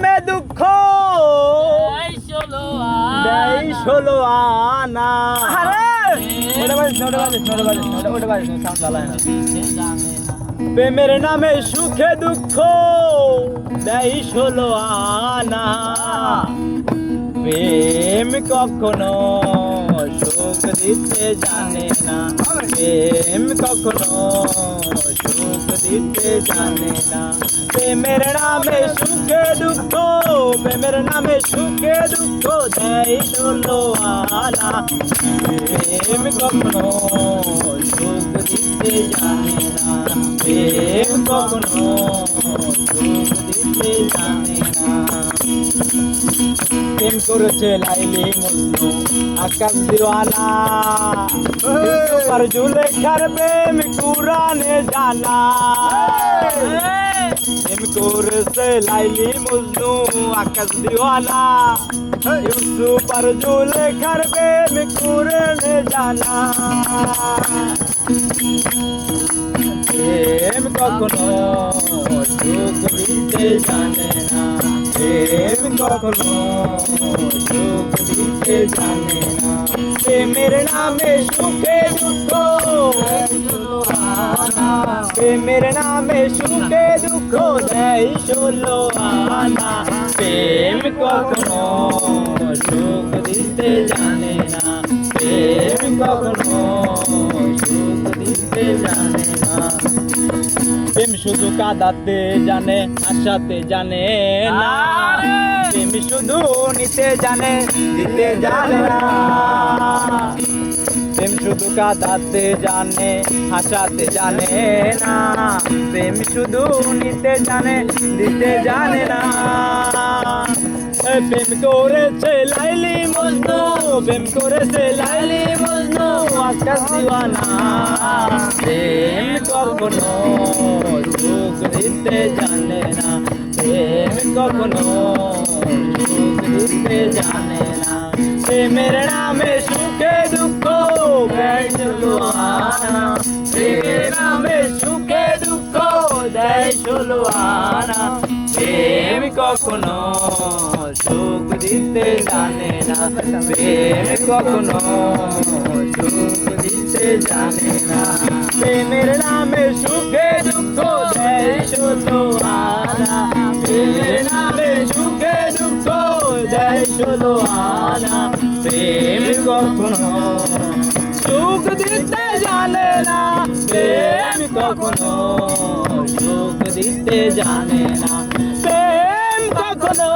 প্রেমে দুঃখ। ষোলো আনা। প্রেমের নামে সুখে দুঃখ। দেয় ষোলো আনা। প্রেম কখনো সুখ দিতে জানে না। প্রেম কখনো সুখ দিতে জানে না প্রেমের নামে সুখে দুঃখ প্রেমের নামে সুখে দুঃখ দেয় আনা প্রেম কখনো সুখ দিতে জানে না প্রেম কখনো সুখ দিতে জানে না প্রেম করেছে লাইলি মজনু আকাশ দিওয়ানা সুপার জুলেখার প্রেম কুরানে জানা প্রেম করেছে লাইলি মজনু আকাশ দিওয়ানা সুপার জুলেখার প্রেম কুরানে জানা প্রেম কখনো সুখ দিতে জানে না প্রেম কখনো সুখ দিতে জানে না প্রেমের নামে সুখে দুঃখ প্রেমের নামে সুখে দুঃখ দেয় ষোলো আনা প্রেম কখনো সুখ কাঁদাতে জানে আশাতে জানে না। প্রেম শুধু নিতে জানে দিতে জানে না। প্রেম শুধু কাদাতে জানে হাসাতে জানে না। প্রেম শুধু নিতে জানে দিতে জানে না। প্রেম করেছে লাইলি মজনু, প্রেম করেছে লাইলি মজনু, আকাশ দিওয়ানা। প্রেম কখনো সুখ দিতে জানে না, প্রেম কখনো সুখ দিতে জানে না। প্রেমের নামে সুখে দুঃখ দেয় ষোলোয়ানা প্রেমের ষোলোয়ানা প্রেম কখনো সুখ দিতে জানে না। প্রেম কখনো সুখ দিতে জানে না। প্রেমের নামে সুখে দুঃখ দেয় ষোলোয়ানা প্রেমের নামে সুখে দুঃখ দেয় ষোলোয়ানা প্রেম কখনো সুখ দিতে জানে না। প্রেম কখনো সুখ দিতে জানে না। প্রেম কখনো